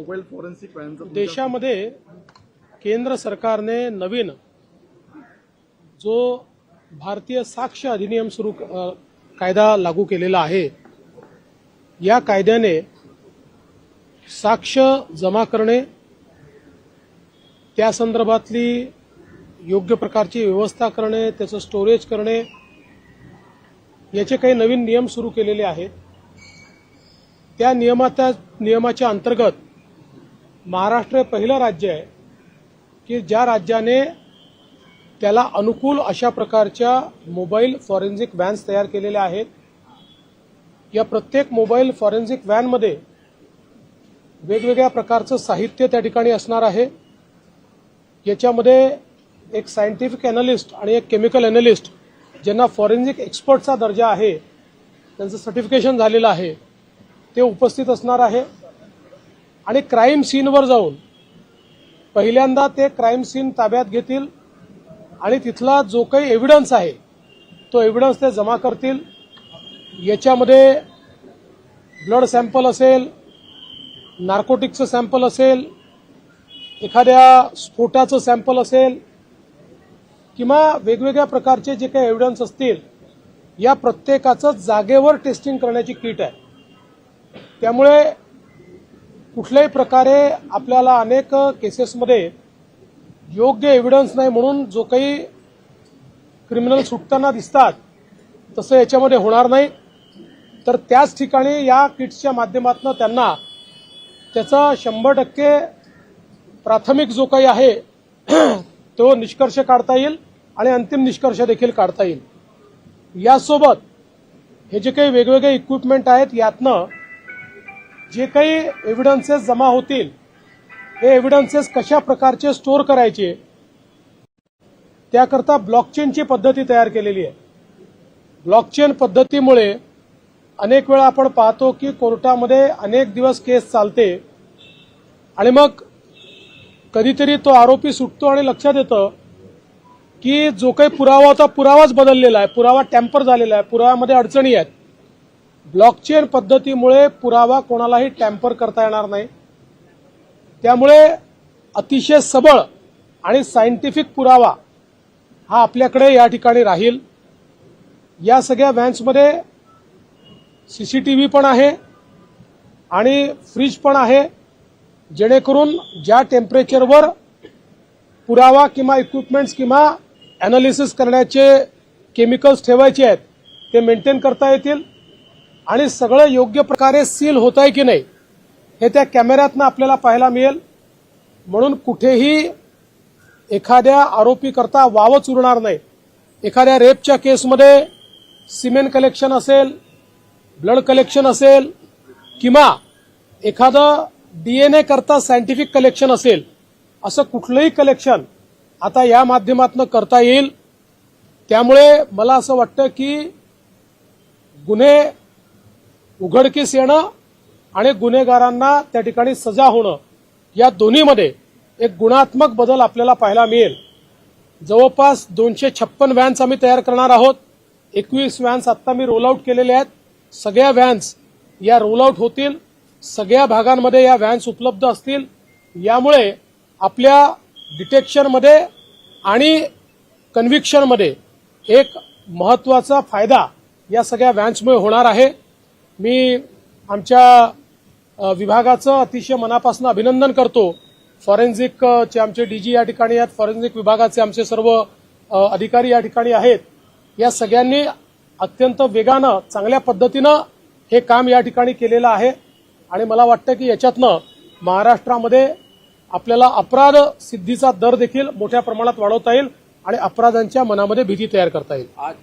Mobile forensic देशामध्ये केंद्र सरकारने नवीन जो भारतीय साक्ष अधिनियम सुरू कायदा लागू केलेला आहे या कायद्याने साक्ष जमा करणे त्या संदर्भातली योग्य प्रकारची व्यवस्था करणे त्याचं स्टोरेज करणे याचे काही नवीन नियम सुरू केलेले आहेत. त्या नियमाच्या नियमाच्या अंतर्गत महाराष्ट्र हे पहिलं राज्य आहे की ज्या राज्याने त्याला अनुकूल अशा प्रकारच्या मोबाईल फॉरेन्सिक व्हॅन्स तयार केलेल्या आहेत या प्रत्येक मोबाईल फॉरेन्सिक व्हॅनमध्ये वेगवेगळ्या प्रकारचं साहित्य त्या ठिकाणी असणार आहे. याच्यामध्ये एक सायंटिफिक ॲनालिस्ट आणि एक केमिकल ॲनालिस्ट ज्यांना फॉरेन्सिक एक्सपर्टचा दर्जा आहे त्यांचं सर्टिफिकेशन झालेलं आहे ते उपस्थित असणार आहे. आणि क्राईम सीनवर जाऊन पहिल्यांदा ते क्राईम सीन ताब्यात घेतील आणि तिथला जो काही एव्हिडन्स आहे तो एव्हिडन्स ते जमा करतील. याच्यामध्ये ब्लड सॅम्पल असेल नार्कोटिकचं सॅम्पल असेल एखाद्या स्फोटाचं सॅम्पल असेल किंवा वेगवेगळ्या प्रकारचे जे काही एव्हिडन्स असतील या प्रत्येकाचं जागेवर टेस्टिंग करण्याची किट आहे. त्यामुळे कुठल्याही प्रकारे आपल्याला अनेक केसेसमध्ये योग्य एव्हिडन्स नाही म्हणून जो काही क्रिमिनल सुटताना दिसतात तसं याच्यामध्ये होणार नाही. तर त्याच ठिकाणी या किट्सच्या माध्यमातून त्यांना त्याचा शंभर टक्के प्राथमिक जो काही आहे तो निष्कर्ष काढता येईल आणि अंतिम निष्कर्ष देखील काढता येईल. यासोबत हे जे काही वेगवेगळे इक्विपमेंट आहेत यातनं जे काही एव्हिडन्सेस जमा होतील हे एव्हिडन्सेस कशा प्रकारचे स्टोअर करायचे त्याकरता ब्लॉकचेनची पद्धती तयार केलेली आहे. ब्लॉकचेन पद्धतीमुळे अनेक वेळा आपण पाहतो की कोर्टामध्ये अनेक दिवस केस चालते आणि मग कधीतरी तो आरोपी सुटतो आणि लक्षात येतं की जो काही पुरावा होता पुरावाच बदललेला आहे पुरावा टॅम्पर झालेला आहे पुराव्यामध्ये अडचणी आहेत. ब्लॉकचेन पद्धतीमुळे पुरावा कोणालाही टॅम्पर करता येणार नाही. त्यामुळे अतिशय सबळ आणि सायंटिफिक पुरावा हा आपल्याकडे या ठिकाणी राहील. या सगळ्या व्हॅन्समध्ये सी सी टी व्ही पण आहे आणि फ्रीज पण आहे. जेणेकरून ज्या टेम्परेचरवर पुरावा किंवा इक्विपमेंट्स किंवा अनालिसिस करण्याचे केमिकल्स ठेवायचे आहेत ते मेंटेन करता येतील. आणि सगळं योग्य प्रकारे सील होत आहे की नाही हे त्या कॅमेऱ्यातनं आपल्याला पाहायला मिळेल. म्हणून कुठेही एखाद्या आरोपीकरता वावच उरणार नाही. एखाद्या रेपच्या केसमध्ये सिमेंट कलेक्शन असेल ब्लड कलेक्शन असेल किंवा एखादं डीएनए करता सायंटिफिक कलेक्शन असेल असं कुठलंही कलेक्शन आता या माध्यमातून करता येईल. त्यामुळे मला असं वाटतं की गुन्हे उघडकीस येणं आणि गुन्हेगारांना त्या ठिकाणी सजा होणं या दोन्हीमध्ये एक गुणात्मक बदल आपल्याला पाहायला मिळेल. जवळपास दोनशे छप्पन व्हॅन्स आम्ही तयार करणार आहोत. एकवीस व्हॅन्स आत्ता मी रोल आऊट केलेले आहेत. सगळ्या व्हॅन्स या रोल आऊट होतील. सगळ्या भागांमध्ये या व्हॅन्स उपलब्ध असतील. यामुळे आपल्या डिटेक्शनमध्ये आणि कन्व्हिक्शनमध्ये एक महत्त्वाचा फायदा या सगळ्या व्हॅन्समुळे होणार आहे. मी आमच्या विभागाचं अतिशय मनापासून अभिनंदन करतो. फॉरेन्झिकचे आमचे डी आमचे डीजी या ठिकाणी आहेत. फॉरेन्सिक विभागाचे आमचे सर्व अधिकारी या ठिकाणी आहेत. या सगळ्यांनी अत्यंत वेगानं चांगल्या पद्धतीनं हे काम या ठिकाणी केलेलं आहे. आणि मला वाटतं की याच्यातनं महाराष्ट्रामध्ये आपल्याला अपराध सिद्धीचा दर देखील मोठ्या प्रमाणात वाढवता येईल आणि अपराधांच्या मनामध्ये भीती तयार करता येईल. आज